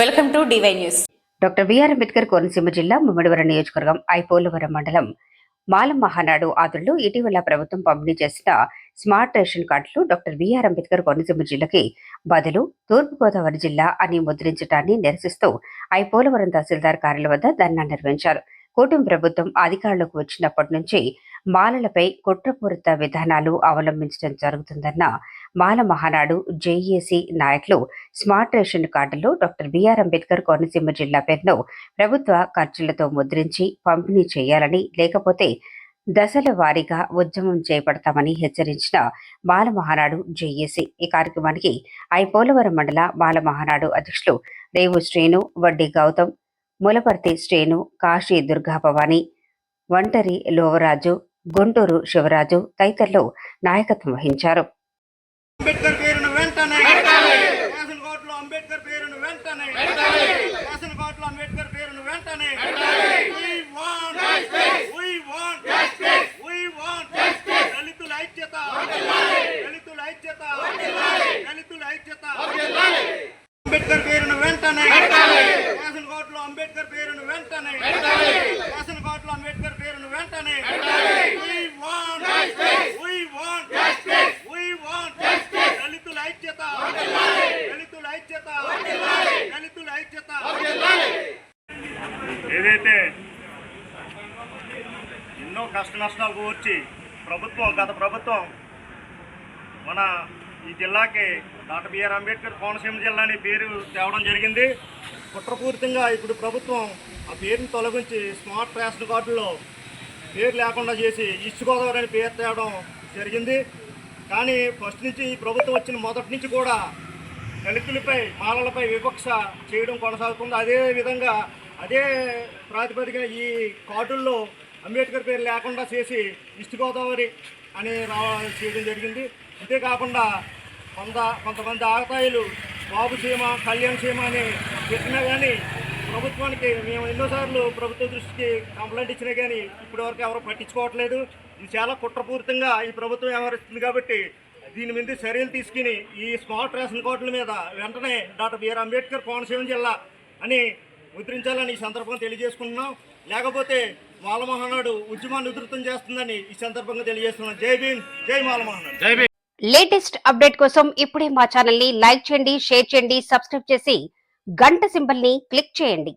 Welcome to DY news. Doctor BR Ambedkar Konaseema జిల్లా ముమ్మడివరం నియోజకవర్గం ఐపోలవరం మండలం మాల మహానాడు ఆదుల్లో ఇటీవల ప్రభుత్వం పంపిణీ చేసిన స్మార్ట్ రేషన్ కార్డులు డాక్టర్ బిఆర్ అంబేద్కర్ కోనసీమ జిల్లాకి బదులు తూర్పుగోదావరి జిల్లా అని ముద్రించడాన్ని నిరసిస్తూ ఐపోలవరం తహసీల్దార్ కార్యాలయం వద్ద ధర్నా నిర్వహించారు. కూటమి ప్రభుత్వం అధికారంలోకి వచ్చినప్పటి నుంచి మాలలపై కుట్రపూరిత విధానాలు అవలంబించడం జరుగుతుందన్న మాల మహానాడు జేఏసీ నాయకులు స్మార్ట్ రేషన్ కార్డులు డాక్టర్ బిఆర్ అంబేద్కర్ కోనసీమ జిల్లా పేరును ప్రభుత్వ ఖర్చులతో ముద్రించి పంపిణీ చేయాలని లేకపోతే దశల వారీగా ఉద్యమం చేపడతామని హెచ్చరించిన బాలమహానాడు జేఏసీ ఈ కార్యక్రమానికి ఐ పోలవరం మండల బాలమహానాడు అధ్యక్షులు రేవు శ్రీను వడ్డీ గౌతమ్ ములపర్తి శ్రీను కాశీ దుర్గా భవాని లోవరాజు గుంటూరు శివరాజు తదితరులు నాయకత్వం వహించారు. అంబేద్కర్ పేరును వెంటనే అంబేద్కర్ పేరును వెంటనే! అంబేద్కర్ పేరును వెంటనే! దళితుల ఐక్యత! దళితుల ఐక్యత! దళితుల ఐక్యత! అంబేద్కర్ పేరును వెంటనే! అంబేద్కర్ పేరును వెంటనే రేషన్ కోట్లో అంబేద్కర్ పేరును వెంటనే We want We want We want దళితుల ఐక్యత! దళితుల ఐక్యత! దళితుల ఐక్యత! ఏదైతే ఎన్నో కష్ట నష్టాలు కూర్చి ప్రభుత్వం గత ప్రభుత్వం మన ఈ జిల్లాకి డాక్టర్ బిఆర్ అంబేద్కర్ కోనసీమ జిల్లా అని పేరు తేవడం జరిగింది. కుట్రపూరితంగా ఇప్పుడు ప్రభుత్వం ఆ పేరును తొలగించి స్మార్ట్ రేషన్ కార్డులో పేరు లేకుండా చేసి ఈస్ట్ గోదావరి అని పేరు తేవడం జరిగింది. కానీ ఫస్ట్ నుంచి ఈ ప్రభుత్వం వచ్చిన మొదటి నుంచి కూడా దళితులపై మాలలపై వివక్ష చేయడం కొనసాగుతుంది. అదే విధంగా అదే ప్రాతిపదికన ఈ కార్డుల్లో అంబేద్కర్ పేరు లేకుండా చేసి ఈస్ట్ గోదావరి అని రావడం చేయడం జరిగింది. అంతేకాకుండా కొంత కొంతమంది ఆగతాయిలు బాబు సీమ కళ్యాణ్ సీమ అని చెప్పినా కానీ ప్రభుత్వానికి మేము ఎన్నోసార్లు ప్రభుత్వ దృష్టికి కంప్లైంట్ ఇచ్చినా కానీ ఇప్పటివరకు ఎవరు పట్టించుకోవట్లేదు. ఇది చాలా కుట్రపూరితంగా ఈ ప్రభుత్వం వ్యవహరిస్తుంది కాబట్టి దీని మీద చర్యలు తీసుకుని ఈ స్మార్ట్ రేషన్ కార్డుల మీద వెంటనే డాక్టర్ బిఆర్ అంబేద్కర్ కోనసీమ జిల్లా అని ముద్రించాలని ఈ సందర్భంగా తెలియజేసుకుంటున్నాం. లేకపోతే మాలమహానాడు ఉద్యమాన్ని ఉధృతం చేస్తుందని ఈ సందర్భంగా తెలియజేస్తున్నాం. జై భీమ్ జై మాలమహానాడు లేటెస్ట్ అప్డేట్ కోసం ఇప్పుడే మా ఛానల్ని లైక్ చేయండి షేర్ చేయండి సబ్స్క్రైబ్ చేసి గంట సింబల్ని క్లిక్ చేయండి.